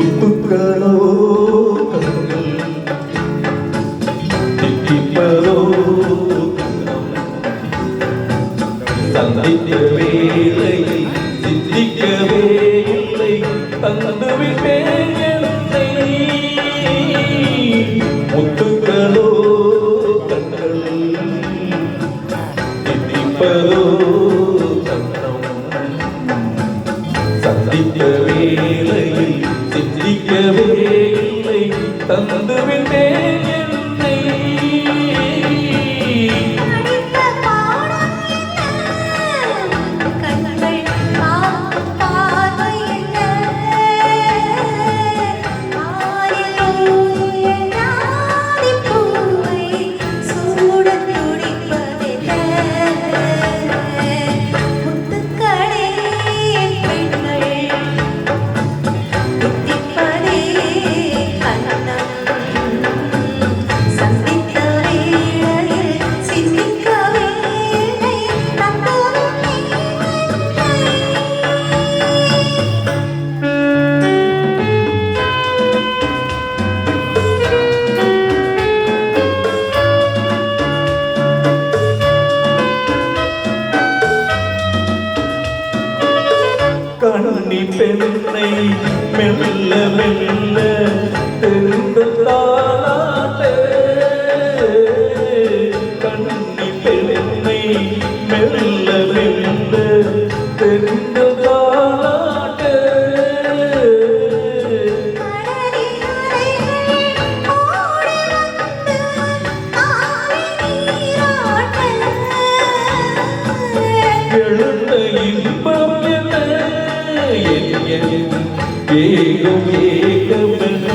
മുത്തുക്കളോ സന്ധിക്കവേ ചിന്തിക്കവേ തന്നുവിട്ടേ മുത്തുക്കളോ കണ്ണോ സന്ധിക്കവേളയിൽ Sidi Kabir கன்னி பெண்ணை மெல்ல மெல்ல தெரிந்து ஏகம் ஏகமென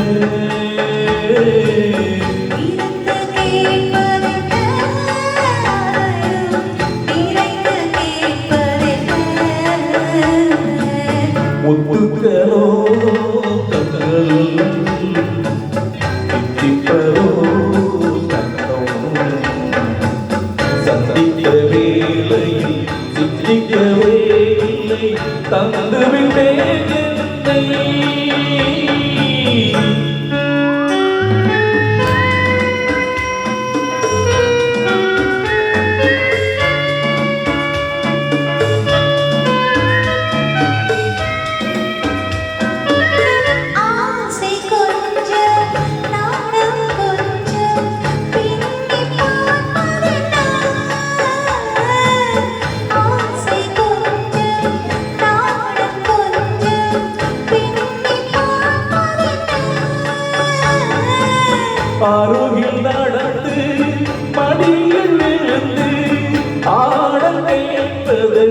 முத்துக்களோ தங்கள் திப்பரோ தங்கம் சந்திக்க வேலை சிந்திக்க வேலை தந்துவிட்டேன். Thank you. பருகில் நடந்து மடியில் விழுந்து ஆடத்தை எத்தது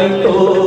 வாழ்க்கை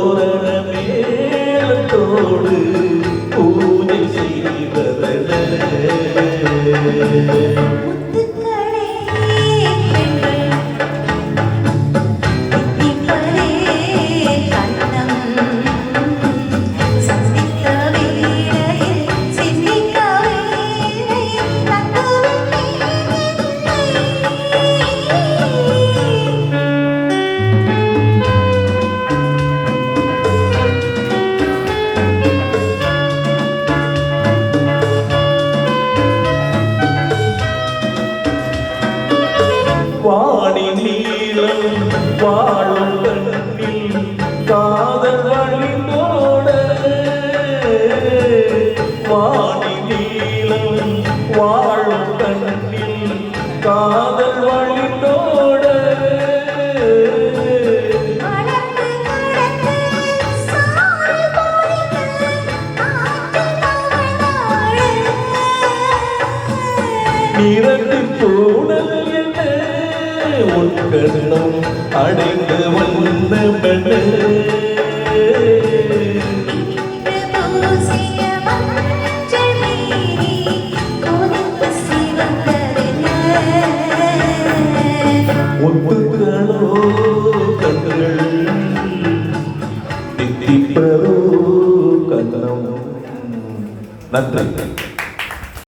இரண்டு தோணல் என்ன? உன் கண்ணம் அடைந்து வந்த பெண்ணு. நன்றி.